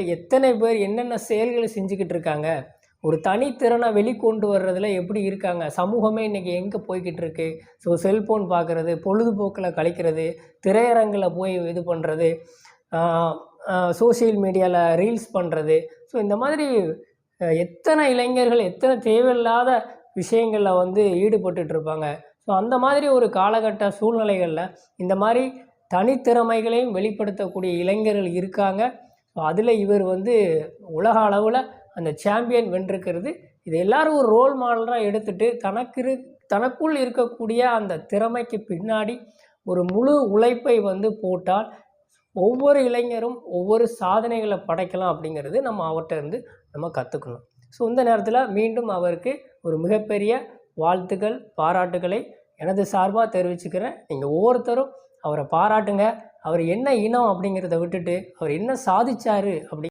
எத்தனை பேர் என்னென்ன செயல்களை செஞ்சுக்கிட்டு இருக்காங்க? ஒரு தனித்திறனை வெளிக்கொண்டு வர்றதுல எப்படி இருக்காங்க? சமூகமே இன்றைக்கி எங்கே போய்கிட்டு இருக்கு? ஸோ செல்ஃபோன் பார்க்குறது பொழுதுபோக்கில் கழிக்கிறது திரையரங்கில் போய் இது பண்ணுறது சோஷியல் மீடியாவில் ரீல்ஸ் பண்ணுறது ஸோ இந்த மாதிரி எத்தனை இளைஞர்கள் எத்தனை தேவையில்லாத விஷயங்களில் வந்து ஈடுபட்டுட்டு இருப்பாங்க? ஸோ அந்த மாதிரி ஒரு காலகட்ட சூழ்நிலைகளில் இந்த மாதிரி தனித்திறமைகளையும் வெளிப்படுத்தக்கூடிய இளைஞர்கள் இருக்காங்க. ஸோ அதில் இவர் வந்து உலக அளவில் அந்த சாம்பியன் வென்றிருக்கிறது. இது எல்லாரும் ஒரு ரோல் மாடலாக எடுத்துட்டு தனக்கு இரு தனக்குள் இருக்கக்கூடிய அந்த திறமைக்கு பின்னாடி ஒரு முழு உழைப்பை வந்து போட்டால் ஒவ்வொரு இளைஞரும் ஒவ்வொரு சாதனைகளை படைக்கலாம் அப்படிங்கிறது நம்ம அவர்கிட்ட இருந்து நம்ம கற்றுக்கணும் ஸோ இந்த நேரத்தில் மீண்டும் அவருக்கு ஒரு மிகப்பெரிய வாழ்த்துக்கள் பாராட்டுகளை எனது சார்பாக தெரிவிச்சுக்கிறேன். நீங்கள் ஒவ்வொருத்தரும் அவரை பாராட்டுங்க. அவர் என்ன இனம் அப்படிங்கிறத விட்டுட்டு அவர் என்ன சாதிச்சாரு அப்படி